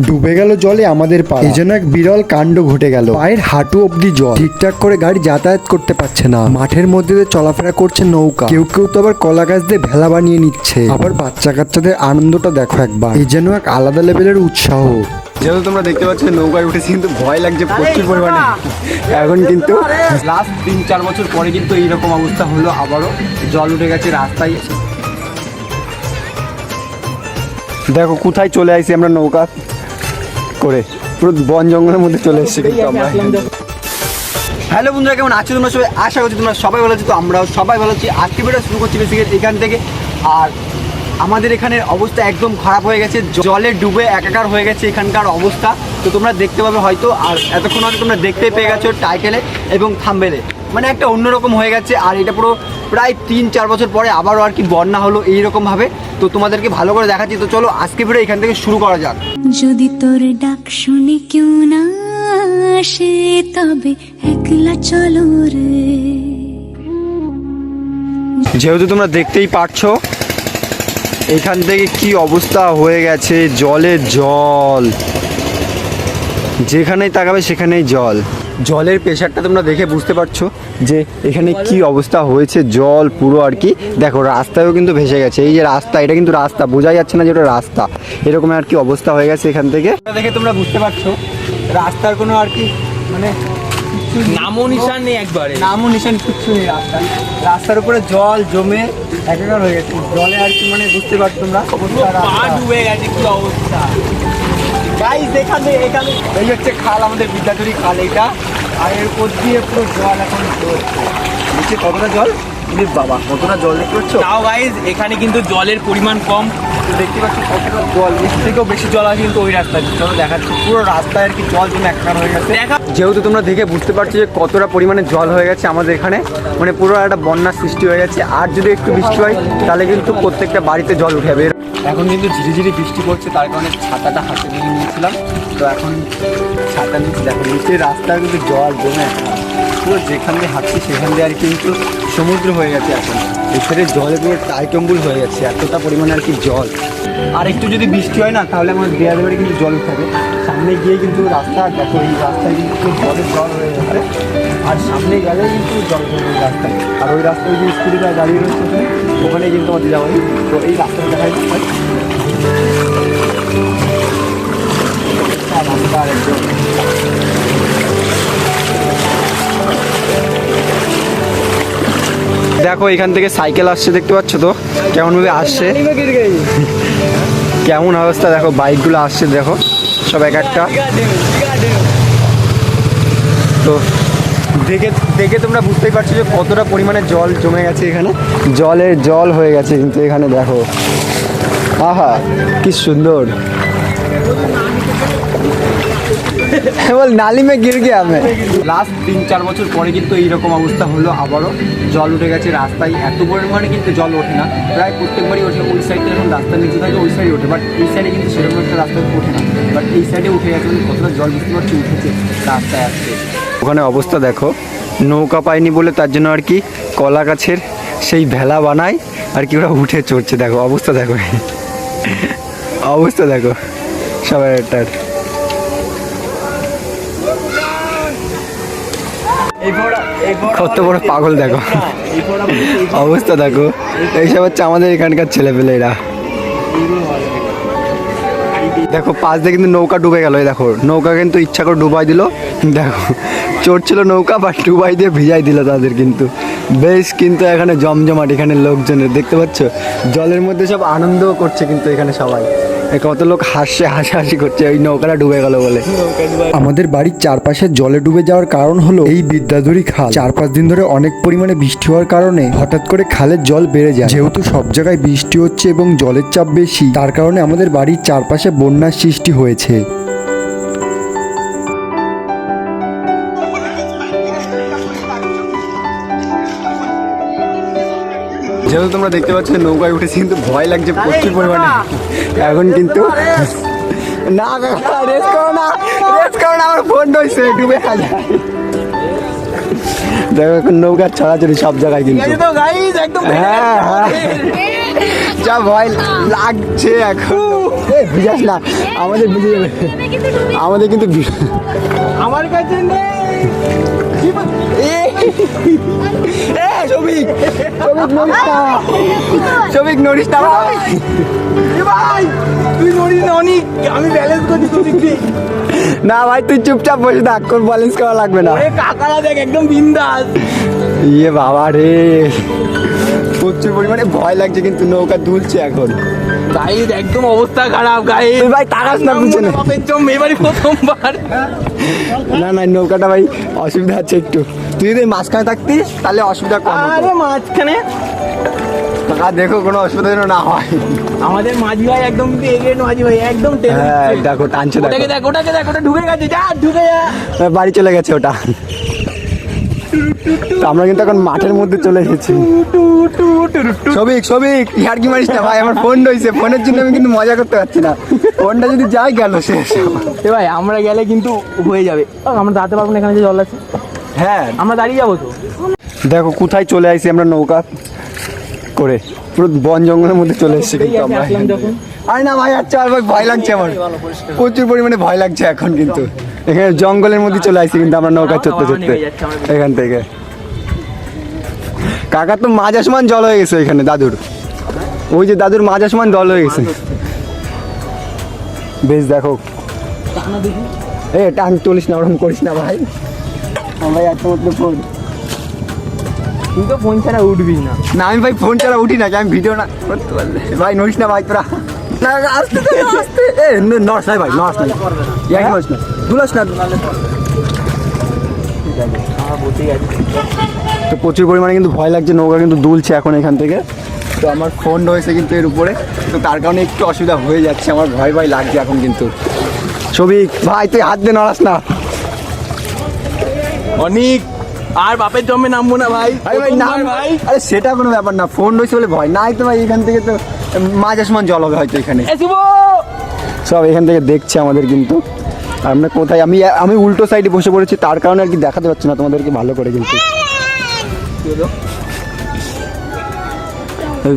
ডুবে গেল জলে আমাদের পা এই জন্য এক বিরল কাণ্ড ঘটে গেল। পায়ের হাঁটু অব্দি জল। ঠিকঠাক করে গাড়ি যাতায়াত করতে পারছে না। মাঠের মধ্যে দিয়ে চলাফেরা করছে নৌকা। কেউ কেউ তো আবার কলা গাছ দিয়ে ভেলা বানিয়ে নিচ্ছে। আবার বাচ্চা কাচ্চাদের আনন্দটা দেখো একবার। এই যেন এক আলাদা লেভেলের উৎসাহ। যেহেতু তোমরা দেখতে পাচ্ছ নৌকায় উঠেছি কিন্তু ভয় লাগছে প্রচুর পরিমাণে। এখন কিন্তু লাস্ট তিন চার বছর পরে কিন্তু এইরকম অবস্থা হলো আবারও। জল উঠে গেছে রাস্তায়। দেখো কোথায় চলে আসি আমরা নৌকা। করে পুরো বন জঙ্গলের মধ্যে চলে এসেছি কিন্তু আমরা। হ্যালো বন্ধুরা কেমন আছো তোমরা সবাই? আশা করছি তোমরা সবাই ভালো আছো তো আমরাও সবাই ভালো আছি। আজকে ভিডিও শুরু করছি বেসিক্যালি এখান থেকে। আর আমাদের এখানের অবস্থা একদম খারাপ হয়ে গেছে। জলে ডুবে একাকার হয়ে গেছে এখানকার অবস্থা। তো তোমরা দেখতে পাবে হয়তো আর এতক্ষণ হয়তো তোমরা দেখতেই পেয়ে গেছো টাইটেলে এবং থাম্বেলে মানে একটা অন্যরকম হয়ে গেছে আর এটা পুরো প্রায় তিন চার বছর পরে আবারও আর কি বন্যা হলো এইরকমভাবে। তো তোমাদেরকে ভালো করে দেখাচ্ছি তো চলো আজকে ভিডিও এখান থেকে শুরু করা যাক। যদি তোর ডাক শুনে কেউ না আসে তবে একলা চলো রে। যেহেতু তোমরা দেখতেই পারছ এখান থেকে কি অবস্থা হয়ে গেছে জলে জল। যেখানেই তাকাবে সেখানেই জল। জলের প্রেশারটা তোমরা দেখে বুঝতে পারছ যে এখানে কি অবস্থা হয়েছে জল পুরো আর কি। দেখো রাস্তায়ও কিন্তু ভেসে গেছে। এই যে রাস্তা এটা কিন্তু রাস্তা বোঝাই যাচ্ছে না যে ওটা রাস্তা। এরকম আর কি অবস্থা হয়ে গেছে এখান থেকে। দেখে তোমরা বুঝতে পারছ রাস্তার কোনো আর কি মানে নামও নিশান নেই একবারে। নামও নিশান কিচ্ছু নেই রাস্তায় রাস্তার উপরে জল জমে একাকার হয়ে গেছে। জলে আর কি মানে বুঝতে পারছ তোমরা অবস্থা ডুবে গেছে কি অবস্থা? গাইস এখানে এখানে। এই হচ্ছে খাল আমাদের বিদ্যাধরী খাল এইটা। আর এর উপর দিয়ে পুরো জল এখন চলছে নিচে কতটা জল? বাবা কতটা জল দেখতে পাচ্ছ? তাও গাইজ এখানে কিন্তু জলের পরিমাণ কম। দেখতে পাচ্ছি কতটা জল? এর থেকেও বেশি জল আছে কিন্তু ওই রাস্তায়। চলো দেখাচ্ছি। পুরো রাস্তায় আর কি জল জমে একখান হয়ে গেছে। দেখা যেহেতু তোমরা দেখে বুঝতে পারছ যে কতটা পরিমাণে জল হয়ে গেছে আমাদের এখানে মানে পুরো একটা বন্যার সৃষ্টি হয়ে গেছে আর যদি একটু বৃষ্টি হয় তাহলে কিন্তু প্রত্যেকটা বাড়িতে জল উঠে যাবে। এখন কিন্তু ঝিরিঝিরি বৃষ্টি পড়ছে, তার কারণে ছাতাটা হাতে নিয়ে নিয়েছিলাম। তো এখন ছাতা নিচে, দেখো, নিচে রাস্তায় কিন্তু জল জমে পুরো যেখান দিয়ে হাঁটছি, সেখান দিয়ে আর কিন্তু সমুদ্র হয়ে গেছে এখন। এখানে জলে পুরো টাইটম্বুল হয়ে যাচ্ছে, এতটা পরিমাণে আর কি জল। আর একটু যদি বৃষ্টি হয় না, তাহলে আমার দেয়ালে বাড়ি কিন্তু জল উঠাবে। সামনে গিয়ে কিন্তু রাস্তা, দেখো, এই রাস্তায় কিন্তু জলের জল হয়ে যাবে আর সামনে গেলে কিন্তু এই রাস্তায় আর ওই রাস্তায় যে স্কুটিটা দাঁড়িয়ে রয়েছে ওখানে কিন্তু আমার দিদা বাড়ি তো এই রাস্তাটা দেখা রাস্তা দেখো, এখান থেকে সাইকেল আসছে, দেখতে পাচ্ছ তো? কেমন ভাবে আসছে? কেমন অবস্থা, দেখো, বাইকগুলো আসছে, দেখো। সব এক একটা। তো দেখে দেখে তোমরা বুঝতেই পারছ যে কতটা পরিমাণে জল জমে গেছে এখানে। জলের জল হয়ে গেছে কিন্তু এখানে দেখো। আহা, কি সুন্দর। বল, নালি মে গির গিয়া আমি লাস্ট তিন, চার বছর পরে কিন্তু এইরকম অবস্থা হলো আবারও। জল উঠে গেছে রাস্তায়। এত পরিমাণে কিন্তু জল ওঠে না। প্রায় প্রত্যেকবারই ওঠে। ওই সাইডে যখন রাস্তার নিচে থাকে, ওই সাইডে ওঠে। বাট এই সাইডে কিন্তু সেরকম একটা রাস্তা ওঠে না। বাট এই সাইডে উঠে গেছে মানে কতটা জল বুঝতে পারছি উঠেছে রাস্তায় আসছে ওখানে অবস্থা দেখো। নৌকা পায়নি বলে তার জন্য আর কি কলা গাছের সেই ভেলা বানায় আর কি ওরা উঠে চড়ছে। দেখো, অবস্থা দেখো। অবস্থা দেখো, সবাই একটার কত বড় পাগল দেখো। অবস্থা দেখো। এইসব হচ্ছে আমাদের এখানকার ছেলেপেলেরা। দেখো, পাশ দিয়ে কিন্তু নৌকা ডুবে গেল দেখো। নৌকা কিন্তু ইচ্ছা করে ডুবাই দিল। দেখো চড়ছিল নৌকা বা ডুবাই দিয়ে ভিজাই দিল তাদের কিন্তু। বেশ কিন্তু এখানে জমজমাট, এখানে লোকজনের, দেখতে পাচ্ছ? জলের মধ্যে সব আনন্দ করছে কিন্তু এখানে সবাই। কত লোক হাসছে, হাসাহাসি করছে, ওই নৌকাটা ডুবে গেল বলে। আমাদের বাড়ির চারপাশে জলে ডুবে যাওয়ার কারণ হলো এই বিদ্যাধরী খাল। চার পাঁচ দিন ধরে অনেক পরিমাণে বৃষ্টি হওয়ার কারণে হঠাৎ করে খালের জল বেড়ে যায়। যেহেতু সব জায়গায় বৃষ্টি হচ্ছে এবং জলের চাপ বেশি, তার কারণে আমাদের বাড়ির চারপাশে বন্যার সৃষ্টি হয়েছে। যেহেতু তোমরা দেখতে পাচ্ছ নৌকায় উঠেছি কিন্তু ভয় লাগছে প্রচুর পরিমাণে। এখন কিন্তু না রেস করো না রেস করো না আমার ফোন রয়েছে ডুবে যায় দেখো এখন নৌকার ছড়াছড়ি সব জায়গায় কিন্তু। হ্যাঁ হ্যাঁ। যা ভয় লাগছে এখন। বুঝাস না আমাদের বুঝে যাবে। আমাদের কিন্তু আমার কাছে নেই। শফিক শফিক নড়িস না। শফিক নড়িস না। ভাই ভাই তুই নড়িস না অনেক। আমি ব্যালেন্স করছি তুই। দিক না ভাই তুই চুপচাপ বসে থাক কোন ব্যালেন্স করা লাগবে না। কাকারা দেখ একদম বিন্দাস। ইয়ে বাবা রে প্রচুর পরিমাণে ভয় লাগছে কিন্তু নৌকা দুলছে এখন। গাইজ একদম অবস্থা খারাপ গাইজ ভাই তাকাস না পিছনে। এবারই প্রথমবার। না না নৌকাটা ভাই অসুবিধা আছে একটু। তুই যদি মাঝখানে থাকতিস তাহলে অসুবিধা কম আরে মাঝখানে। কাকা দেখো কোনো অসুবিধা যেন না হয়। আমাদের মাঝি ভাই একদম কিন্তু এগিয়ে মাঝি ভাই একদম হ্যাঁ। দেখো টানছে ওটাকে দেখো। দেখ ওটাকে দেখ ওটা ঢুকে গেছে যা ঢুকে যা। বাড়ি চলে গেছে ওটা। আমরা কিন্তু এখন মাঠের মধ্যে চলে এসেছি। সবিক সবিক ইয়ার কি মারিস না ভাই আমার ফোন রয়েছে। ফোনের জন্য আমি কিন্তু মজা করতে পারছি না। ফোনটা যদি যাই গেল শেষ। এ ভাই আমরা গেলে কিন্তু হয়ে যাবে। আমরা দাঁড়াতে পারব না এখানে যে জল আছে। হ্যাঁ। আমরা দাঁড়িয়ে যাব তো। দেখো কোথায় চলে আসি আমরা নৌকা করে। পুরো বন জঙ্গলের মধ্যে চলে এসেছি কিন্তু আমরা। আরে না ভাই আচ্ছা আর ভাই ভয় লাগছে আমার। প্রচুর পরিমাণে ভয় লাগছে এখন কিন্তু। এখানে জঙ্গলের মধ্যে চলে আসছি কিন্তু আমরা নৌকা চড়তে চড়তে এখান থেকে। কাকার তো আসমান জল হয়ে গেছে এখানে দাদুর। ওই যে দাদুর মাঝ আসমান জল হয়ে গেছে। বেশ দেখো। এ টান তুলিস না ওরকম করিস না ভাই। ভাই একটা মধ্যে ফোন তুই তো ফোন ছাড়া উঠবি না। না আমি ভাই ফোন ছাড়া উঠি না আমি ভিডিও না করতে পারলে ভাই নড়িস না ভাই তোরা। না আস্তে আস্তে। এ নড়স না ভাই নড়স না। নড়স না। দুলাস না আমার তো প্রচুর পরিমাণে কিন্তু ভয় লাগছে নৌকা কিন্তু দুলছে এখন এখান থেকে। তো আমার ফোন রয়েছে কিন্তু এর উপরে তো তার কারণে একটু অসুবিধা হয়ে যাচ্ছে আমার ভয় ভয় লাগছে এখন কিন্তু। ছবি ভাই তুই হাত দিয়ে নড়াস না। অনেক আর বাপের জন্মে নামবো না ভাই। আরে ভাই না ভাই। আরে সেটা কোনো ব্যাপার না ফোন রয়েছে বলে ভয়। নাই তো ভাই এখান থেকে তো মাঝ আসমান জল হবে হয়তো এখানে। সব এখান থেকে দেখছে আমাদের কিন্তু। আমরা কোথায়? আমি আমি উল্টো সাইডে বসে পড়েছি তার কারণে আর কি দেখাতে পাচ্ছি না তোমাদেরকে ভালো করে কিন্তু।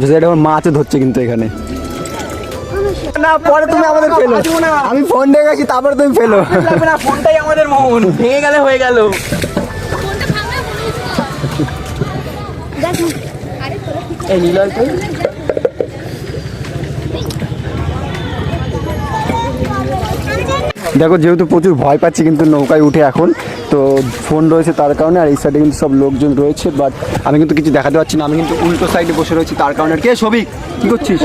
সাইডে আমার মাছও ধরছে কিন্তু এখানে। না পরে তুমি আমাদের ফেলো। আমি ফোন দিয়ে গেছি তারপরে তুমি ফেলো। না ফোনটাই আমাদের মন ভেঙে গেলে হয়ে গেল এই নীলয় দেখো যেহেতু প্রচুর ভয় পাচ্ছি কিন্তু নৌকায় উঠে এখন তো ফোন রয়েছে তার কারণে আর এই সাইডে কিন্তু সব লোকজন রয়েছে বাট আমি কিন্তু কিছু দেখাতে পারছি না আমি কিন্তু উল্টো সাইডে বসে রয়েছি তার কারণে। আর কে ছবি কি করছিস?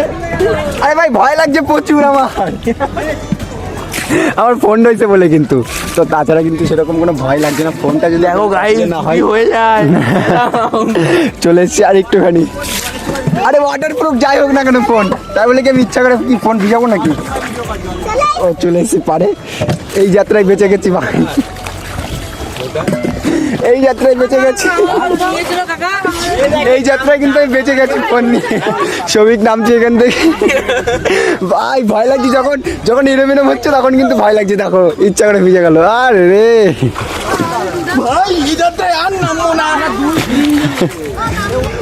আরে ভাই ভয় লাগছে প্রচুর আমার। আমার ফোন রয়েছে বলে কিন্তু তো তাছাড়া কিন্তু সেরকম কোনো ভয় লাগছে না ফোনটা যদি গাই না হয়। হয়ে যায়। চলে এসছি আর একটুখানি আরে ওয়াটার প্রুফ যাই হোক না কেন ফোন তাই বলে কি আমি ইচ্ছা করে কি ফোন ভিজাবো নাকি? ও, চলে এসছি পারে। এই যাত্রায় বেঁচে গেছি ভাই। এই যাত্রায় বেঁচে গেছি। এই যাত্রায় কিন্তু আমি বেঁচে গেছি ফোন নিয়ে। শ্রমিক নামছি এখান থেকে। ভাই, ভয় লাগছে যখন যখন এরম এরম হচ্ছে তখন কিন্তু ভয় লাগছে, দেখো। ইচ্ছা করে ভিজে গেল। আর রে। ভাই, এই যাত্রায় আর নামবো না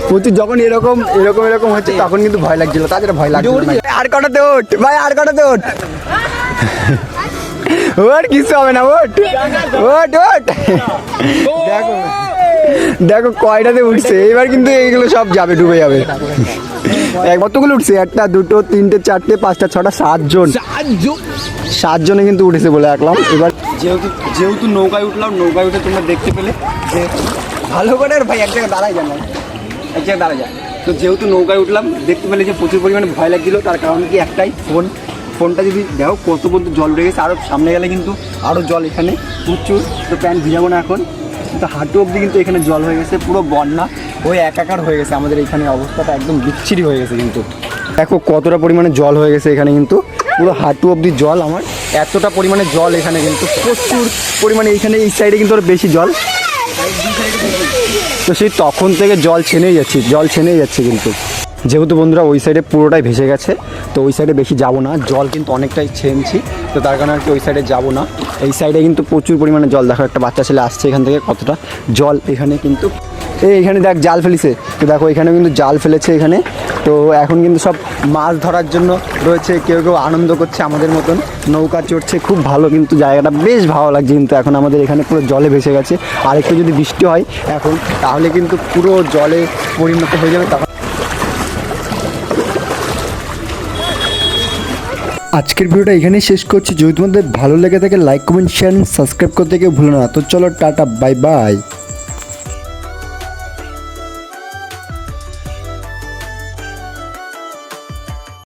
প্রচুর যখন এরকম এরকম এরকম হচ্ছে তখন কিন্তু ভয় লাগছিল। তাছাড়া ভয় লাগছিল। আর কটাতে ওঠ? ভাই আর কটাতে ওঠ? ওর কিছু হবে না ওঠ। ওঠ ওঠ। দেখো দেখো কয়টাতে উঠছে। এবার কিন্তু এইগুলো সব যাবে ডুবে যাবে। কতগুলো উঠছে একটা দুটো তিনটে চারটে পাঁচটা ছটা সাতজন। সাতজনে? কিন্তু উঠেছে বলে রাখলাম এবার যেহেতু যেহেতু নৌকায় উঠলাম নৌকায় উঠে তোমরা দেখতে পেলে যে ভালো করে আর ভাই এক জায়গায় দাঁড়াই যান। এক জায়গায় দাঁড়াই যায়। তো যেহেতু নৌকায় উঠলাম, দেখতে পেলে যে প্রচুর পরিমাণে ভয় লাগছিল, তার কারণ কি একটাই, ফোন, ফোনটা যদি দেখো, কত পর্যন্ত জল উঠে গেছে আরও সামনে গেলে কিন্তু আরও জল এখানে প্রচুর। তো প্যান্ট ভিজাবো না এখন। কিন্তু হাঁটু অবধি কিন্তু এখানে জল হয়ে গেছে, পুরো বন্যা, ওই একাকার হয়ে গেছে আমাদের এখানে অবস্থাটা একদম বিচ্ছিরি হয়ে গেছে কিন্তু। দেখো কতটা পরিমাণে জল হয়ে গেছে এখানে কিন্তু, পুরো হাঁটু অবধি জল আমার। এতটা পরিমাণে জল এখানে কিন্তু প্রচুর পরিমাণে এইখানে এই সাইডে কিন্তু আরও বেশি জল। তো সেই তখন থেকে জল ছেনেই যাচ্ছি, জল ছেনেই যাচ্ছে কিন্তু। যেহেতু বন্ধুরা ওই সাইডে পুরোটাই ভেসে গেছে, তো ওই সাইডে বেশি যাব না। জল কিন্তু অনেকটাই ছেনছি, তো তার কারণে আর কি ওই সাইডে যাব না। এই সাইডে কিন্তু প্রচুর পরিমাণে জল, দেখো একটা বাচ্চা ছেলে আসছে এখান থেকে কতটা। জল এখানে কিন্তু এই এখানে দেখ জাল ফেলিছে। তো দেখো এখানে কিন্তু জাল ফেলেছে এখানে। তো এখন কিন্তু সব মাছ ধরার জন্য রয়েছে। কেউ কেউ আনন্দ করছে আমাদের মতন। নৌকা চড়ছে, খুব ভালো কিন্তু জায়গাটা। বেশ ভালো লাগছে কিন্তু এখন আমাদের এখানে পুরো জলে ভেসে গেছে। আর একটু যদি বৃষ্টি হয় এখন, তাহলে কিন্তু পুরো জলে পরিণত হয়ে যাবে। তখন আজকের ভিডিওটা এখানেই শেষ করছি। যদি তোমাদের ভালো লেগে থাকে লাইক কমেন্ট শেয়ার সাবস্ক্রাইব করতে কেউ ভুলো না। তো চলো, টাটা বাই বাই